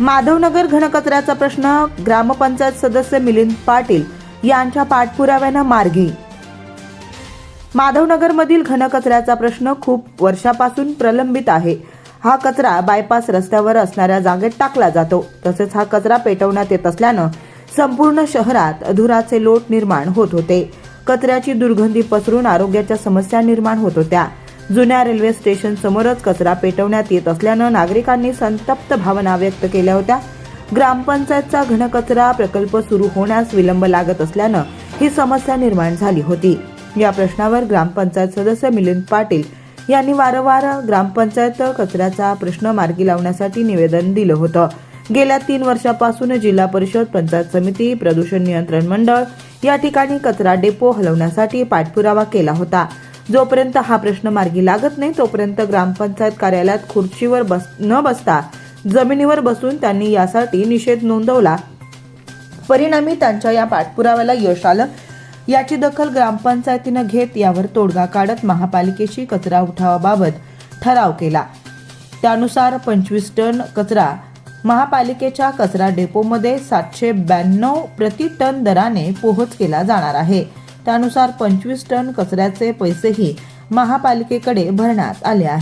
माधवनगर घनकचऱ्याचा प्रश्न ग्रामपंचायत सदस्य मिलिंद पाटील यांच्या पाठपुराव्यानं मार्गी. माधवनगरमधील घनकचऱ्याचा प्रश्न खूप वर्षापासून प्रलंबित आहे. हा कचरा बायपास रस्त्यावर असणाऱ्या जागेत टाकला जातो. तसेच हा कचरा पेटवण्यात येत असल्यानं संपूर्ण शहरात धुराचे लोट निर्माण होत होते. कचऱ्याची दुर्गंधी पसरून आरोग्याच्या समस्या निर्माण होत होत्या. जुन्या रेल्वे स्टेशन समोरच कचरा पेटवण्यात येत असल्यानं नागरिकांनी संतप्त भावना व्यक्त केल्या होत्या. ग्रामपंचायतचा घनकचरा प्रकल्प सुरू होण्यास विलंब लागत असल्यानं ही समस्या निर्माण झाली होती. या प्रश्नावर ग्रामपंचायत सदस्य मिलिंद पाटील यांनी वारंवार ग्रामपंचायत कचऱ्याचा प्रश्न मार्गी लावण्यासाठी निवेदन दिलं होतं. गेल्या तीन वर्षापासून जिल्हा परिषद पंचायत समिती प्रदूषण नियंत्रण मंडळ या ठिकाणी कचरा डेपो हलवण्यासाठी पाठपुरावा केला होता. जोपर्यंत हा प्रश्न मार्गी लागत नाही तोपर्यंत ग्रामपंचायत कार्यालयात खुर्चीवर बस न बसता जमिनीवर बसून त्यांनी यासाठी निषेध नोंदवला. परिणामी त्यांच्या या पाठपुराव्याला यश आलं. याची दखल ग्रामपंचायतीनं घेत यावर तोडगा काढत महापालिकेशी कचरा उठावाबाबत ठराव केला. त्यानुसार पंचवीस टन कचरा महापालिकेच्या कचरा डेपोमध्ये सातशे ब्याण्णव प्रति टन दराने पोहोच केला जाणार आहे. त्यानुसार पंचवीस टन कचऱ्याचे पैसेही महापालिकेकडे भरण्यात आले आहे